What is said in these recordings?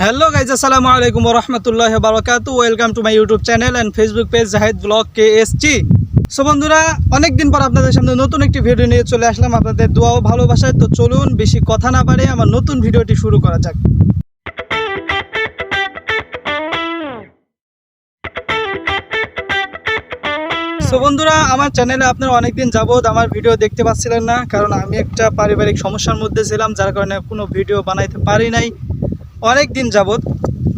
Hello guys আসসালামু আলাইকুম রহমতুল্লাহ বারকাতু welcome to my YouTube channel and Facebook page Zahed blog কে এসছি সো বন্ধুরা, অনেকদিন পর আপনাদের সামনে নতুন একটি ভিডিও নিয়ে চলে আসলাম। আপনাদের দোয়া ও ভালোবাসায়। তো চলুন, বেশি কথা না পারে আমার নতুন ভিডিওটি শুরু করা যাক। সো বন্ধুরা, আমার চ্যানেলে আপনারা অনেকদিন যাবৎ আমার ভিডিও দেখতে পাচ্ছিলেন না, কারণ আমি একটা পারিবারিক সমস্যার মধ্যে ছিলাম, যার কারণে কোনো ভিডিও বানাইতে পারি নাই। অনেক দিন যাবৎ।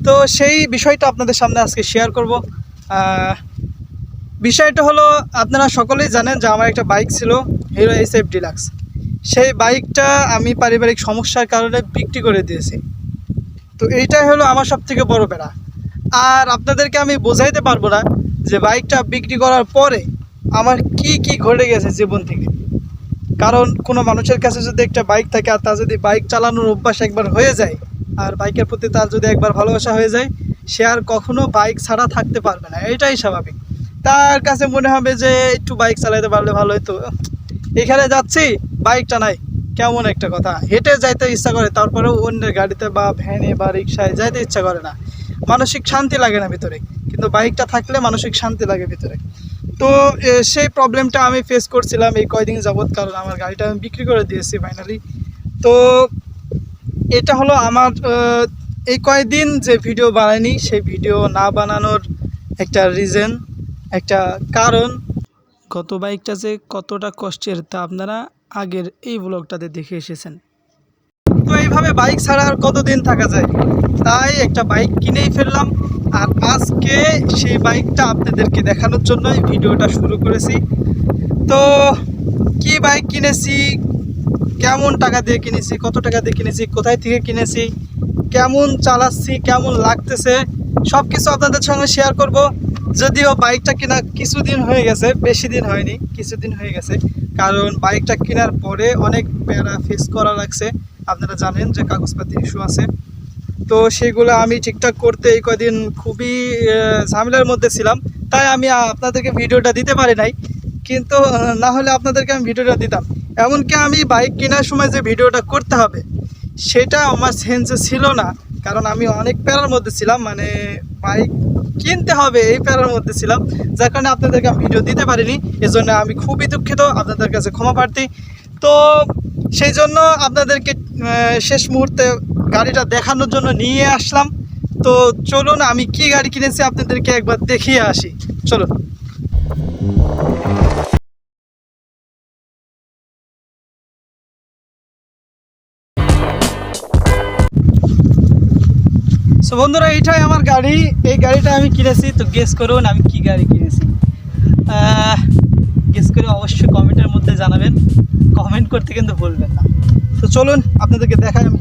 তো সেই বিষয়টা আপনাদের সামনে আজকে শেয়ার করব। বিষয়টা হলো, আপনারা সকলেই জানেন যে আমার একটা বাইক ছিল হিরো এস এফ ডিলাক্স সেই বাইকটা আমি পারিবারিক সমস্যার কারণে বিক্রি করে দিয়েছি। তো এইটাই হলো আমার সব থেকে বড় বেড়া আর আপনাদেরকে আমি বোঝাইতে পারব না যে বাইকটা বিক্রি করার পরে আমার কি কি ঘটে গেছে জীবন থেকে। কারণ কোনো মানুষের কাছে যদি একটা বাইক থাকে আর তা যদি বাইক চালানোর অভ্যাস একবার হয়ে যায় আর বাইকের প্রতি তার যদি একবার ভালোবাসা হয়ে যায়, সে আর কখনো বাইক ছাড়া থাকতে পারবে না। এটাই স্বাভাবিক। তার কাছে মনে হবে যে, একটু বাইক চালাতে পারলে ভালো হতো এখানে যাচ্ছি, বাইকটা নাই। কেমন একটা কথা। হেঁটে যাইতে ইচ্ছা করে, তারপরেও অন্যের গাড়িতে বা ভ্যানে বা রিক্সায় যাইতে ইচ্ছা করে না। মানসিক শান্তি লাগে না ভিতরে। কিন্তু বাইকটা থাকলে মানসিক শান্তি লাগে ভিতরে। তো সেই প্রবলেমটা আমি ফেস করছিলাম এই কয়দিন যাবৎ, কারণ আমার গাড়িটা আমি বিক্রি করে দিয়েছি ফাইনালি তো এটা হলো আমার এই কয়দিন যে ভিডিও বানাইনি, সেই ভিডিও না বানানোর একটা রিজন একটা কারণ। গত বাইকটা যে কতটা কষ্টের তা আপনারা আগের এই ব্লগটাতে দেখে এসেছেন। তো এইভাবে বাইক ছাড়া আর কতদিন থাকা যায়? তাই একটা বাইক কিনেই ফেললাম। আর আজকে সেই বাইকটা আপনাদেরকে দেখানোর জন্যই ভিডিওটা শুরু করেছি। তো কি বাইক কিনেছি কেমন টাকা দিয়ে কিনেছি, কত টাকা দিয়ে কিনেছি, কোথায় থেকে কিনেছি, কেমন চালাচ্ছি, কেমন লাগতেছে সব কিছু আপনাদের সঙ্গে শেয়ার করব। যদিও বাইকটা কেনা কিছুদিন হয়ে গেছে, বেশি দিন হয়নি, কিছুদিন হয়ে গেছে, কারণ বাইকটা কেনার পরে অনেক প্যারা ফেস করা লাগছে। আপনারা জানেন যে কাগজপাতি ইস্যু আছে। তো সেগুলো আমি ঠিকঠাক করতে এই কদিন খুবই ঝামেলার মধ্যে ছিলাম। তাই আমি আপনাদেরকে ভিডিওটা দিতে পারি নাই। কিন্তু, না হলে আপনাদেরকে আমি ভিডিওটা দিতাম। এমনকি আমি বাইক কেনার সময় যে ভিডিওটা করতে হবে, সেটা আমার সেন্সে ছিল না। কারণ আমি অনেক প্যারার মধ্যে ছিলাম মানে বাইক কিনতে হবে এই প্যারার মধ্যে ছিলাম। যার কারণে আপনাদেরকে আমি ভিডিও দিতে পারিনি, এজন্য আমি খুবই দুঃখিত, আপনাদের কাছে ক্ষমা প্রার্থী। তো সেই জন্য আপনাদেরকে শেষ মুহূর্তে গাড়িটা দেখানোর জন্য নিয়ে আসলাম। তো চলুন, আমি কি গাড়ি কিনেছি আপনাদেরকে একবার দেখিয়ে আসি। চলুন। সো বন্ধুরা, এইটাই আমার গাড়ি। এই গাড়িটা আমি কিনেছি। তো গেস করুন আমি কি গাড়ি কিনেছি। গেস করে অবশ্যই কমেন্টের মধ্যে জানাবেন। কমেন্ট করতে কিন্তু ভুলবেন না। তো চলুন আপনাদেরকে দেখায় আমি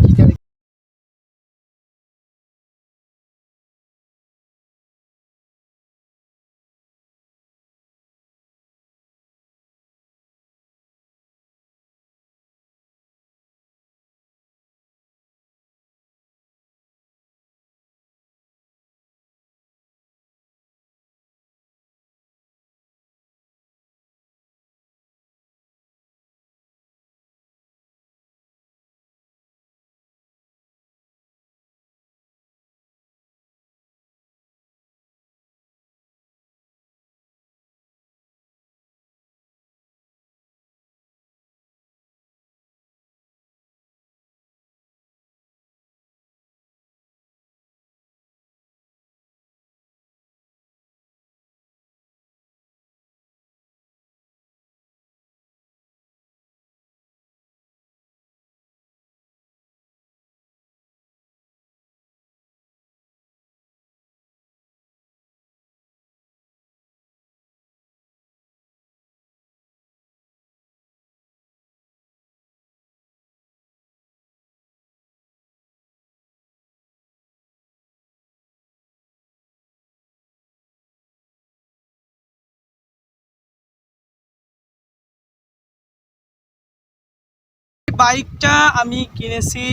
বাইকটা আমি কিনেছি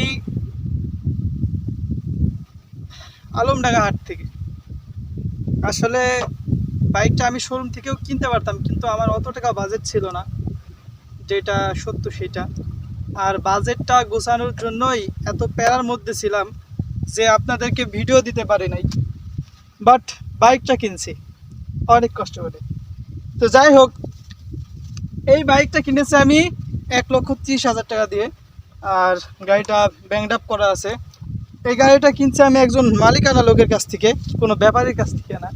আলমডাঙ্গা হাট থেকে। আসলে বাইকটা আমি শোরুম থেকেও কিনতে পারতাম, কিন্তু আমার অত টাকা বাজেট ছিল না, যেটা সত্য সেটা। আর বাজেটটা গোছানোর জন্যই এত প্যারার মধ্যে ছিলাম যে আপনাদেরকে ভিডিও দিতে পারি নাই। বাট বাইকটা কিনছি, অনেক কষ্ট করে। তো যাই হোক, এই বাইকটা কিনেছি আমি এক লক্ষ ত্রিশ হাজার টাকা দিয়ে আর গাড়িটা ব্যাংড আপ করা আছে। এই গাড়িটা কিনছি আমি একজন মালিকানা লোকের কাছ থেকে, কোনো ব্যাপারীর কাছ থেকে না।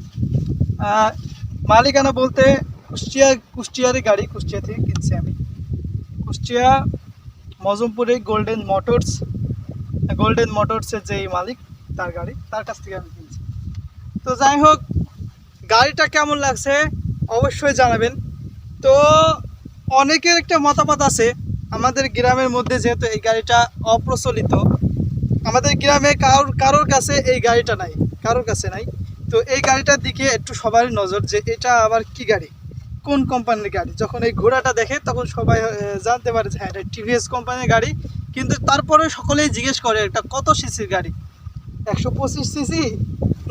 মালিকানা বলতে কুষ্টিয়া, কুষ্টিয়ারই গাড়ি, কুষ্টিয়া থেকে কিনছি আমি। কুষ্টিয়া, মজমপুরে গোল্ডেন মোটরস গোল্ডেন মোটরসের যে মালিক, তার গাড়ি, তার কাছ থেকে আমি কিনছি। তো যাই হোক, গাড়িটা কেমন লাগছে অবশ্যই জানাবেন। তো অনেকের একটা মতামত আছে। আমাদের গ্রামের মধ্যে যেহেতু এই গাড়িটা অপ্রচলিত, আমাদের গ্রামে কারোর কারোর কাছে এই গাড়িটা নাই, কারোর কাছে নাই। তো এই গাড়িটার দিকে একটু সবারই নজর যে এটা আবার কি গাড়ি, কোন কোম্পানির গাড়ি? যখন এই ঘোড়াটা দেখে তখন সবাই জানতে পারে যে হ্যাঁ এটা টিভিএস কোম্পানির গাড়ি। কিন্তু তারপরে সকলেই জিজ্ঞেস করে, এটা কত সিসির গাড়ি? একশো পঁচিশ সিসি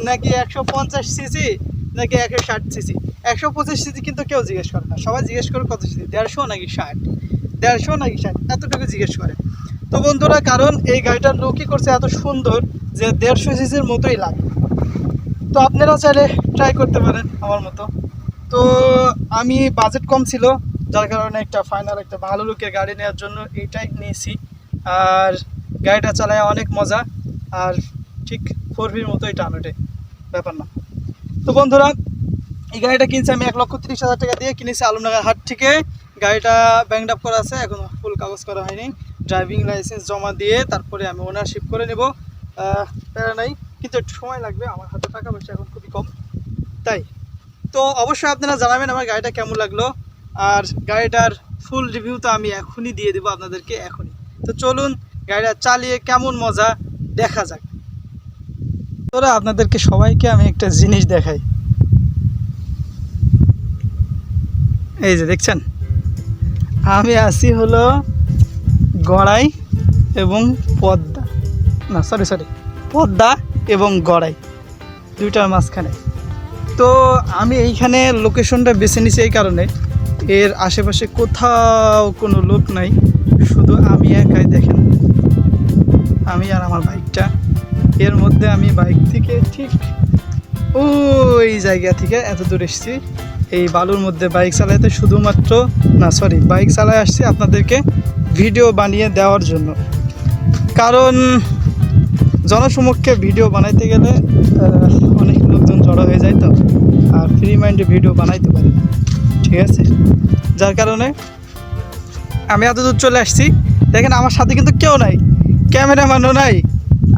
নাকি একশো পঞ্চাশ সিসি? নাকি একশো ষাট সিসি, একশো পঁচিশ সিসি কিন্তু কেউ জিজ্ঞেস করে না। সবাই জিজ্ঞেস করে কত সিসি, দেড়শো নাকি ষাট? দেড়শো নাকি ষাট? এতটুকু জিজ্ঞেস করে। তো বন্ধুরা, কারণ এই গাড়িটার লুকই করছে এত সুন্দর যে দেড়শো সিসির মতোই লাগে। তো আপনারা চাইলে ট্রাই করতে পারেন আমার মতো। তো আমি বাজেট কম ছিল, যার কারণে একটা ফাইনাল একটা ভালো লুকের গাড়ি নেওয়ার জন্য এইটাই নিয়েছি। আর গাড়িটা চালায় অনেক মজা, আর ঠিক ফোর ভির মতোই টান ব্যাপার না। তো বন্ধুরা, এই গাড়িটা কিনছি আমি এক লক্ষ তিরিশ হাজার টাকা দিয়ে। কিনেছি আলমনগর হাট থেকে। গাড়িটা ব্যাংড আপ করা আছে, এখন ফুল কাগজ করা হয়নি। ড্রাইভিং লাইসেন্স জমা দিয়ে তারপরে আমি ওনারশিপ করে নেব। প্যারা নাই, কিন্তু একটু সময় লাগবে, আমার হাতে টাকা পয়সা এখন খুবই কম। তাই। তো অবশ্যই আপনারা জানাবেন আমার গাড়িটা কেমন লাগল। আর গাড়িটার ফুল রিভিউ তো আমি এখনই দিয়ে দেবো আপনাদেরকে, এখনই। তো চলুন, গাড়িটা চালিয়ে কেমন মজা দেখা যাক। তোরা আপনাদেরকে সবাইকে আমি একটা জিনিস দেখাই। এই যে দেখছেন? আমি আছি হলো গড়াই এবং পদ্মা। না সরি সরি পদ্মা এবং গড়াই। দুইটার মাঝখানে। তো আমি এইখানে লোকেশনটা বেছে নিছি এই কারণে। এর আশেপাশে কোথাও কোনো লোক নাই। শুধু আমি একাই দেখেন। আমি আর আমার বাইকটা এর মধ্যে আমি বাইক থেকে ঠিক ওই জায়গা থেকে এত দূর এসেছি। এই বালুর মধ্যে বাইক চালাইতে শুধুমাত্র, না সরি বাইক চালায় আসছি আপনাদেরকে ভিডিও বানিয়ে দেওয়ার জন্য। কারণ জনসমক্ষে ভিডিও বানাইতে গেলে অনেক লোকজন জড়ো হয়ে যায় তো, আর ফ্রি মাইন্ডে ভিডিও বানাইতে পারে ঠিক আছে? যার কারণে আমি এত দূর চলে আসছি। দেখেন, আমার সাথে কিন্তু কেউ নাই, ক্যামেরাম্যানও নাই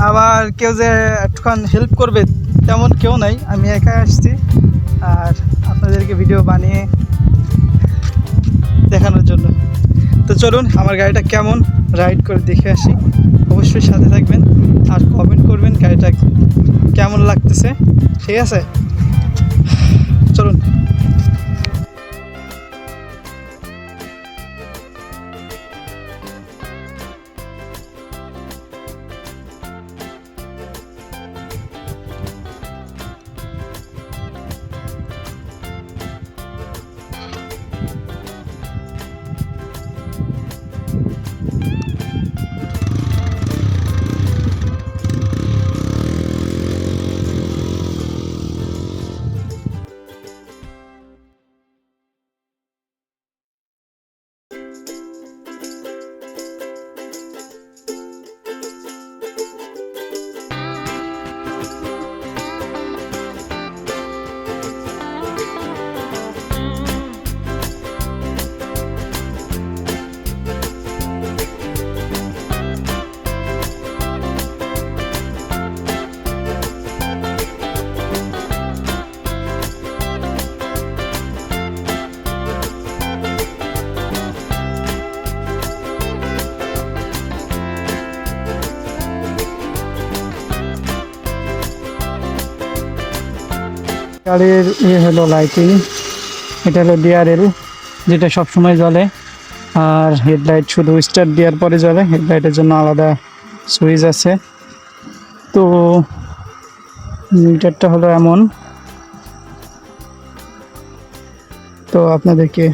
আবার কেউ যে একটুখান হেল্প করবে, তেমন কেউ নাই। আমি একা আসছি আর আপনাদেরকে ভিডিও বানিয়ে দেখানোর জন্য। তো চলুন, আমার গাড়িটা কেমন? রাইড করে দেখে আসি। অবশ্যই সাথে থাকবেন আর কমেন্ট করবেন গাড়িটা কেমন লাগতেছে। ঠিক আছে? চলুন। গাড়ির ইয়ে হলো লাইটিং এটা হলো ডিআরএল যেটা সবসময় জ্বলে। আর হেডলাইট শুধু স্টার্ট দেওয়ার পরে জ্বলে হেডলাইটের জন্য আলাদা সুইচ আছে। তো মিটারটা হলো এমন। তো আপনাদেরকে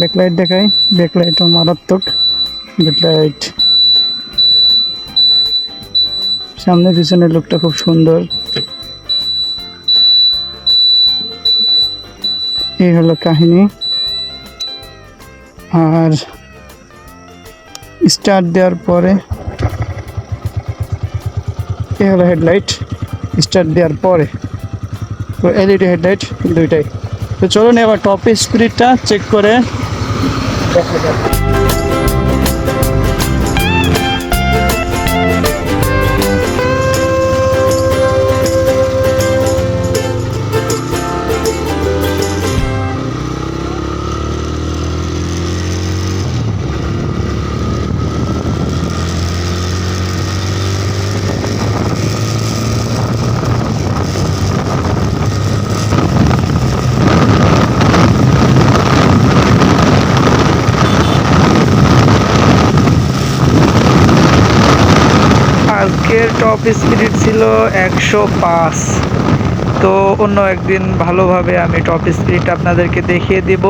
ব্যাকলাইট দেখাই। ব্যাকলাইটও মারাত্মক। ব্যাকলাইট সামনে পিছনের লোকটা খুব সুন্দর। এই হলো কাহিনী। আর স্টার্ট দেওয়ার পরে এই হলো হেডলাইট স্টার্ট দেওয়ার পরে তো এলইডি হেডলাইট দুইটাই। তো চলুন এবার টপ স্পিডটা চেক করে দেখা যাক। আজকের টপ স্পিড ছিল একশো পাঁচ। তো অন্য একদিন ভালোভাবে আমি টপ স্পিড আপনাদেরকে দেখিয়ে দিব।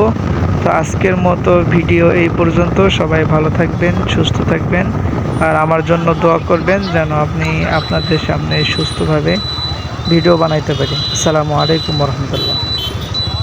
তো আজকের মতো ভিডিও এই পর্যন্ত। সবাই ভালো থাকবেন, সুস্থ থাকবেন, আর আমার জন্য দোয়া করবেন যেন আপনি আপনাদের সামনে সুস্থভাবে ভিডিও বানাইতে পারি আসসালামু আলাইকুম রহমতুল্লাহ।